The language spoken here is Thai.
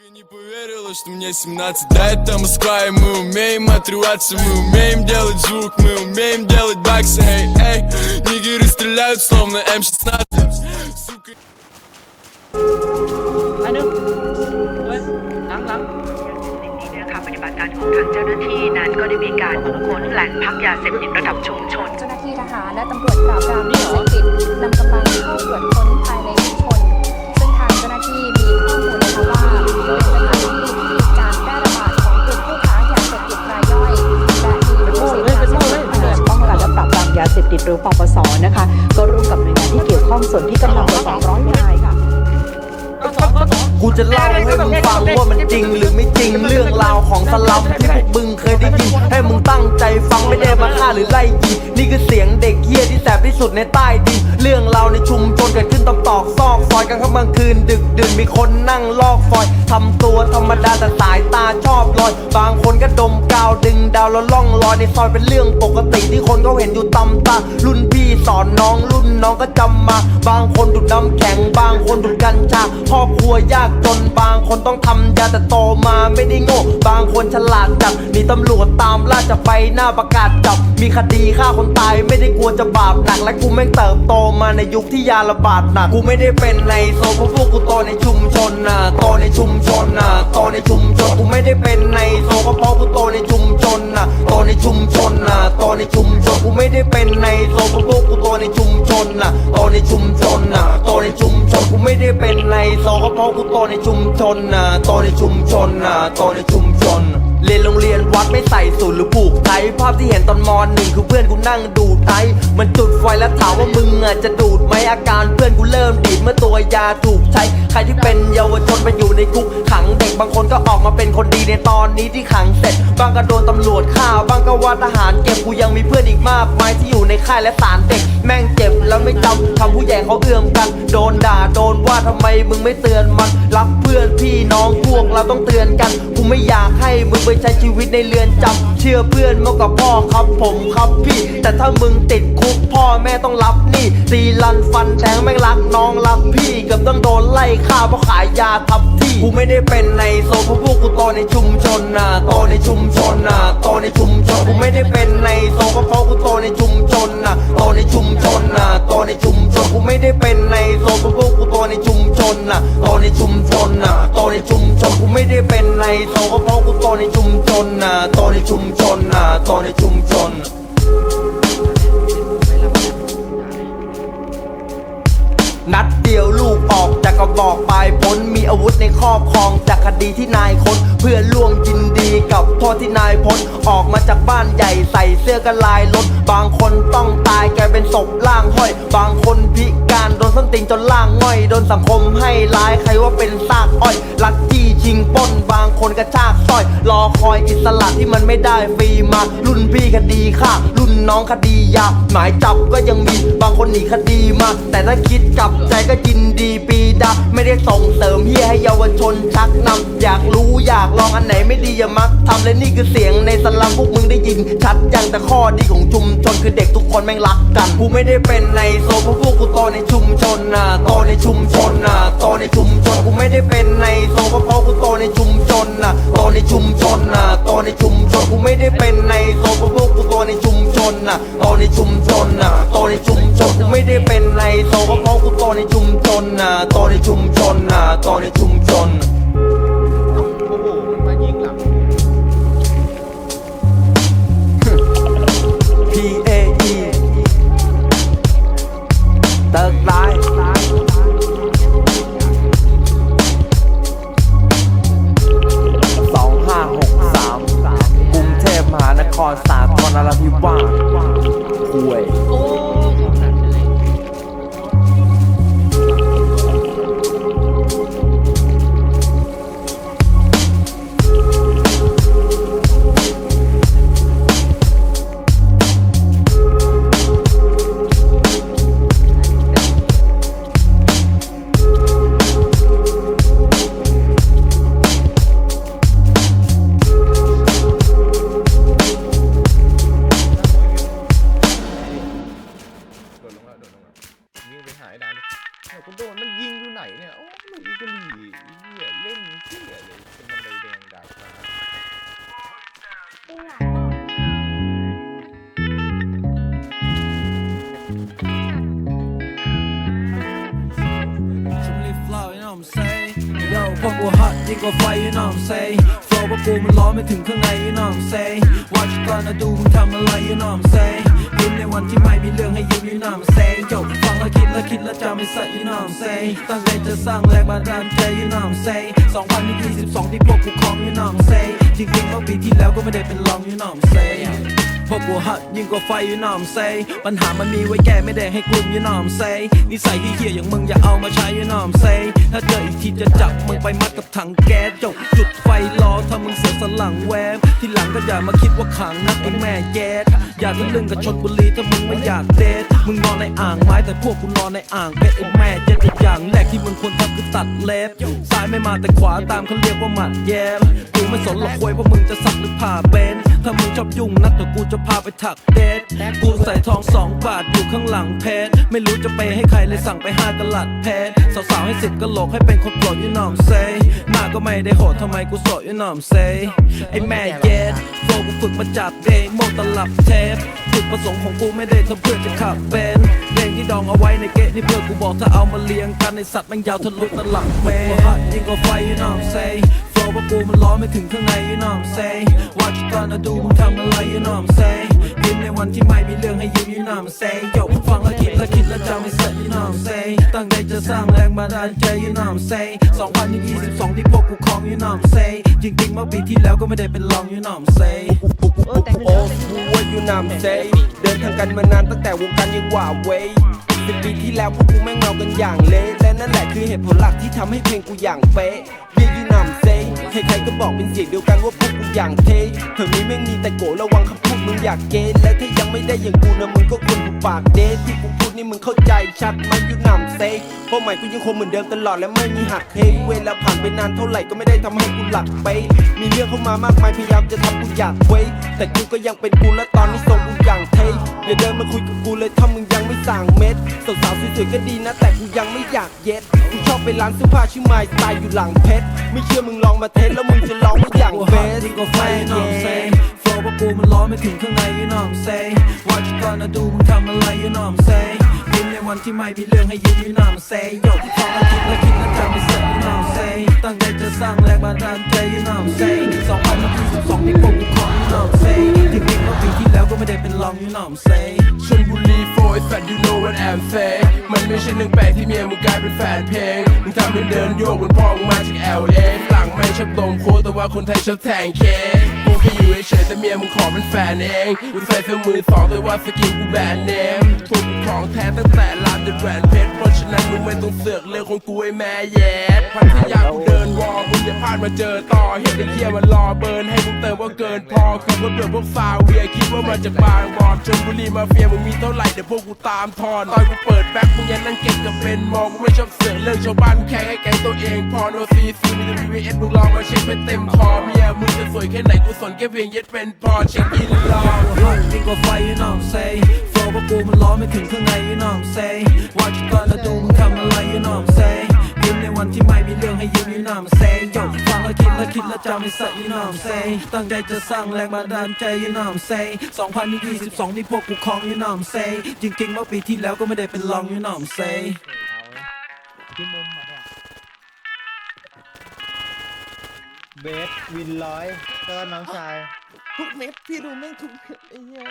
Сука, не поверила, что мне 17 Да, это Москва, и мы умеем отрываться Мы умеем делать звук, мы умеем делать баксы Эй, эй, нигеры стреляют, словно М16 Сука, อันนึงเฮ้ยหลังหลัง นี้นะคะปฏิบัติการของทางเจ้าหน้าที่นั้นก็ได้มีการบุคคลแหล่งพักยาเสพติดระดับชุมชน เจ้าหน้าที่ทหารและตำรวจปราบปรามยาเสพติดนำกำลังเข้าตรวจค้นภายใน ข้อมูลนะคะว่าเป็นสถานที่ที่มีการแพร่ระบาดของกลุ่มผู้ค้ายาเสพติดรายย่อยและมีผู้เสพยาเสพติดแผนกป้องกันและปราบปรามยาเสพติดหรือปปสนะคะ ก็ร่วมกับหน่วยงานที่เกี่ยวข้องส่วนที่กำลังกว่า200นายค่ะ กูจะเล่าให้มึงฟังว่ามันจริงหรือไม่จริงเรื่องราวของสลัมที่พวกมึงเคยได้ยินให้มึงตั้งใจฟังไม่ได้มาฆ่าหรือไล่ยิงนี่คือเสียงเด็กเฮียที่แสบที่สุดในใต้ดินเรื่องราวในชุมชนเกิดขึ้นตำตอกซอกซอยกลางค่ำกลางคืนดึก มีคนนั่งลอกฟอยทำตัวธรรมดาแต่สายตาชอบลอย บางคนก็ดมกาวดึงดาวแล้วล่องลอยในซอยเป็นเรื่องปกติที่คนเขาเห็นอยู่ตำตา รุ่นพี่สอนน้องรุ่นน้องก็จำมา บางคนดูดน้ำแข็ง บางคนดูดกัญชาครอบครัวยากจนบางคนต้องทำยาแต่โตมาไม่ได้โง่ บางคนฉลาดจัดหนีตำรวจตามล่าจะไปหน้าประกาศจับ มีคดีฆ่าคนตายไม่ได้กลัวจะบาปหนักและกูแม่งเติบโตมาในยุคที่ยาระบาดหนักกูไม่ได้เป็นในโซเพราะพวกกูโตในชุมชนนะโตในชุมชนนะโตในชุมชนกูไม่ได้เป็นในโซก็เพราะกูโตในชุมชนนะโตในชุมชนนะโตในชุมชนกูไม่ได้เป็นในโซเพราะพวกกูโตในชุมชนนะโตในชุมชนนะโตในชุมชนกูไม่ได้เป็นในโซก็เพราะกูโตในชุมชนนะโตในชุมชนนะโตในชุมชน รียนโรงเรียนวัดไม่ใส่สูตรหรือผูกไทยภาพที่เห็นตอนมหนึ่งคือเพื่อนกูนั่งดูดไทมันจุดไฟแล้วถามว่ามึงอะจะดูดไหมอาการเพื่อนกูเริ่มดีดเมื่อตัวยาถูกใช้ ใครที่เป็นเยาวชนไปอยู่ในคุกขังเด็กบางคนก็ออกมาเป็นคนดีในตอนนี้ที่ขังเสร็จบางก็โดนตำรวจฆ่าบางก็ว่าทหารเก็บกูยังมีเพื่อนอีกมากมายที่อยู่ในค่ายและศาลเด็กแม่งเจ็บ แล้วไม่จำทำผู้ใหญ่เขาเอื้อมกัน โดนด่าโดนว่าทำไมมึงไม่เตือนมัน รักเพื่อนพี่น้องพวกเราต้องเตือนกันกูไม่อยากให้มึงไปใช้ชีวิตในเรือนจำเชื่อเพื่อนมากกว่าพ่อครับผมครับพี่ แต่ถ้ามึงติดคุกพ่อแม่ต้องรับหนี่ตีลันฟันแทงแม่งรักน้องรักพี่เกือบต้องโดนไล่ฆ่าเพราะขายยาทับที่กูไม่ได้เป็นในโซนเพราะพวกกูโตในชุมชนนะโตในชุมชนนะ นัดเดียวลูกออกจากกระบอกปลายพ้นมีอาวุธในครอบครองจากคดีที่นายคนเพื่อล่วงยินดีกับโทษที่นายพ้นออกมาจากบ้านใหญ่ใส่เสื้อกันลายรถบางคนต้องตายกลาย เป็นศพล่างห้อย บางคนพิการโดนส้นติงจนล่างง่อย โดนสังคมให้ร้ายใครว่าเป็นซากอ้อยลักจี้ชิงป้น บางคนกระชากสร้อย รอคอยอิสระที่มันไม่ได้ฟรีมา รุ่นพี่คดีฆ่ารุ่นน้องคดียาหมายจับก็ยังมีบางคนหนีคดีมา แต่ถ้าคิดกลับใจก็ยินดี ปีดาไม่ได้ส่งเสริมเฮียให้เยาวชนชักนำอยากรู้อยากลองอันไหนไม่ดีอย่ามักทำและนี่คือเสียงในสลัมพวกมึงได้ยิน ชัดอย่างแต่ข้อดีของชุมชนคือเด็กทุกคนแม่งรักกันกูไม่ได้เป็นในโซนเพราะพวกกูโตในชุมชนนะโตในชุมชน ใกูฮอตยิ่งกว่าไฟ you know I'm saying flow ว่ากูมันล้อไม่ถึงข้างใน you know I'm saying what you gonna do มึงทำอะไร you know I'm saying ยิ้มในวันที่ไม่มีเรื่องให้ยิ้ม you know I'm จบฟังแล้วคิดแล้วคิดแล้วจำไม่ใส่ you know I'm ตั้งใจจะสร้างแรงบันดาลใจ you know พันยี่สิบสองที่พวกกูครอง you know I'm จริงๆเมื่อปีที่แล้วก็ไม่ได้เป็นรอง you know I'm พวกกูฮัดยิ่งกว่าไฟยูนอมเซปัญหามันมีไว้แก้ไม่แดงให้กลุ่มยูนอมเซนิสัยที่เหี้ยอย่างมึงอย่าเอามาใช้ยูนอมเซ ถ้าเจออีกทีจะจับมึงไปมัดกับถังแก๊สจบจุดไฟรอถ้ามึงเสียสลังแวบที่หลัง ก็อย่ามาคิดว่าขังนักไอ้แม่แย่อย่าทะลึ่งกับชนบุรีถ้ามึงไม่อยากเดทมึงนอนในอ่างไม้แต่พวกกูนอนในอ่างเป็ดไอ้แม่เจ็ดอีกอย่างแรกที่มึงควรทำคือตัดเล็บซ้ายไม่มาแต่ขวาตามเขาเรียกว่าหมัดแยมกูไม่สนหรอกควยว่ามึงจะสักหรือผ่าเป็นถ้ามึงชอบยุ่งนัดเดี๋ยวกูจะพาไปถักเดทกูใส่ทองสองบาทอยู่ข้างหลังเพจไม่รู้จะไปให้ใครเลยสั่งไปห้ากะลัดเพจสาวๆให้สิบกะโหลกให้เป็นคนโปรดยูนอมเซหน้าก็ไม่ได้โหดทำไมกูโสดยูนอมเซไอแม่เย็ดโฟกูฝึกมาจากเดโมตลับเทปจุดประสงค์ของกูไม่ได้ทำเพื่อจะขับเป็นเพลงที่ดองเอาไว้ในเกะนี่เพื่อกูบอกถ้าเอามาเลี้ยงกันในสัตว์แม่งยาวทะลุตลับเมตรยิ่งกว่าไฟยูนอมเซโฟล์ว่ากูมันร้อนไม่ถึงข้างใน you know what I'm saying What you gonna do มึงทำอะไร you know what I'm saying ยิ้มใน วันที่ไม่มีเรื่องให้ยิ้ม you know what I'm saying โยกฟังแล้วคิดแล้วคิดแล้วจำไม่เสร็จ you know what I'm saying ตั้งใจจะสร้างแรงบันดาลใจ you know what I'm saying 2022ที่พวกกูครอง you know what I'm saying จริงๆเมื่อปีที่แล้วก็ไม่ได้เป็นรอง you know what I'm saying โอ้กูว่าอยู่นำเซเดินทางกันมานานตั้งแต่วงการยังหว่าเว้ยสิบปีที่แล้วพวกกูแม่งเมากันอย่างเละและนั่นแหละคือเหตุผลหลักที่ทำให้เพลงกูอย่างเป๊ะเรียกยูนำ ใครๆก็บอกเป็นเสียงเดียวกันว่าพวกกูอย่างเทเถอนี้แม่งมีแต่โกระวังคำพูดมึงอยากเกณฑ์และถ้ายังไม่ได้อย่างกูนะมึงก็ควรหูปากเดทที่กูพูดนี่มึงเข้าใจชัดไหมยูนำเซเป้าหมายกูยังคงเหมือนเดิมตลอดและไม่มีหักเฮเวลาผ่านไปนานเท่าไหร่ก็ไม่ได้ทำให้กูหลักไป มีเรื่องเข้ามามากมายพยายามจะทำกูอยากเว้แต่กูก็ยังเป็นกูและตอนนี้ทรงกูอย่างเท อย่าเดินมาคุยกับกูเลยถ้ามึงยังไม่สั่งเม็ดสาวๆสวยๆก็ดีนะ แต่กูยังไม่อยากเย็ดกูชอบไปร้านเสื้อผ้าชื่อไมสไตล์อยู่หลังเพชรไม่เชื่อมึงลองมาเทสแล้วมึงจะร้องว่าอย่างกูเบฮอตสยิ่งกว่าไฟ you know what I'm saying flow พวกกูมันร้อนไม่ถึงข้างใน you know what I'm saying What you gonna do มึงทำอะไร you know what I'm saying ยิ้มในวันที่ไม่มีเรื่องให้ยิ้ม you know what I'm saying โยกฟัง ล้วก็ไม่ได้เป็นรอง you know I'm saying ชนบุรีโฟร์สัตว์ you know what I'm saying มันไม่ใช่เรื่องแปลกที่เมียมึงกลายเป็นแฟนเพลงมึงทำเป็นเดินโยกเหมือนพ่อมึงมาจาก LA หลังไม่ชอบดมโค แต่ว่าคนไทยชอบแทงเคกูแค่อยู่เฉยแต่เมียมึงขอเป็นแฟนเองกูใส่เสื้อมือสองแต่ว่าสกินกูแบรนด์เนมถูกของแท้ตั้งแต่ร้านเดอะแบรนด์เพชรเพราะฉะนั้นมึงไม่ต้องเสือกเรื่องของกูไอ้แม่แย่พัทยากูเดินวอมึงอย่าพลาดมาเจอต่อเห็นไอ้เหี้ยมันรอเบิร์นให้มึงเติมว่าเกินพอคือว่าเบื่อพวกฟาเวียคิดว่ามาจากบางบอดชนบุรีมาเฟียมึงมีเท่าไหร่เดี๋ยวพวกกูตามทอนตอนกูเปิดแบ็คมึงยังนั่งเก็บกับเป็นมองกูไม่ชอบเสือกเรื่องชาวบ้านแค่ให้แกงตัวเองพอโนซีซีมีแต่ VVS มึงลองมาเช็คเป็นเต็มคอเมียมึงจะสวยแค่ไหนกูสนแค่เพียงเย็ดเป็นพอเช็คอินลองฮอตยิ่งกว่าไฟ you know what I'm saying flow พวกกูมันร้อนไม่ถึงข้างใน you know what I'm saying What you gonna do มึงทำอะไร you know what I'm saying ยิ้มในวันที่ไม่มีเรื่องให้ยิ้ม you know what I'm saying โยกฟังแล้วคิดแล้วคิดแล้วจำไม่ใส่ you know what I'm saying ตั้งใจจะสร้างแรงบันดาลใจ you know what I'm saying 2022ที่พวกกูครอง you know what I'm saying จริงๆเมื่อปีที่แล้วก็ไม่ได้เป็นรอง you know what I'm saying เบสวินร้อยก็น้องชาย ทุกเม็ดพี่ดูแม่งทุกเม็ดไอ้เหี้ย